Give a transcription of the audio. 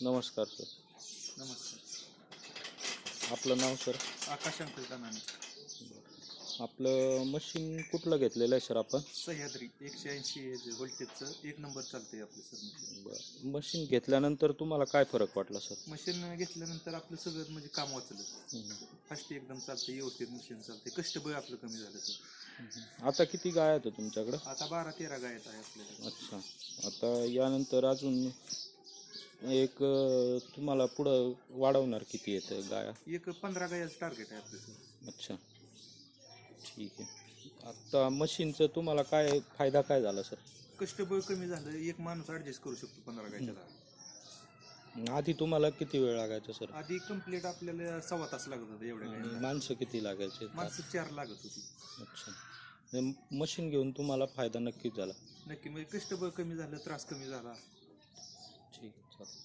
नमस्कार सर नमस्कार. आपलं नाव सर आकाश अंकल दानाने आपलं मशीन कुठलं घेतलेलं आहे सर आपण? सह्याद्री एकशे ऐंशी व्होल्टेजचं एक नंबर चालतंय आपलं सर मशीन बरं. मशीन घेतल्यानंतर तुम्हाला काय फरक वाटला सर मशीन घेतल्यानंतर आपलं सगळं म्हणजे काम वाचलं. फास्ट एकदम चालतं व्यवस्थित मशीन चालते कष्टबळ आपलं कमी झालं सर आता किती गाय आहेत तुमच्याकडं? आता बारा तेरा गायत आहे आपल्याला अच्छा. आता यानंतर अजून एक अं, तुम्हाला पुढं वाढवणार किती येतं गाया? एक पंधरा गायाचं टार्गेट आहे आपलं सर अच्छा. ठीक आहे. आता मशीनचं तुम्हाला काय फायदा काय झाला सर कष्टबळ कमी झालं एक माणूस ऍडजस्ट करू शकतो पंधरा गायच्या. आधी तुम्हाला किती वेळ लागायचा सर आधी कंप्लीट आपल्याला सव्वा तास लागत होता एवढ्या गायला. माणसं किती लागायचे? माणसं चार लागत होती. अच्छा. मशीन घेऊन तुम्हाला फायदा नक्कीच झाला. नक्की. म्हणजे कष्टबळ कमी झालं त्रास कमी झाला. Tá.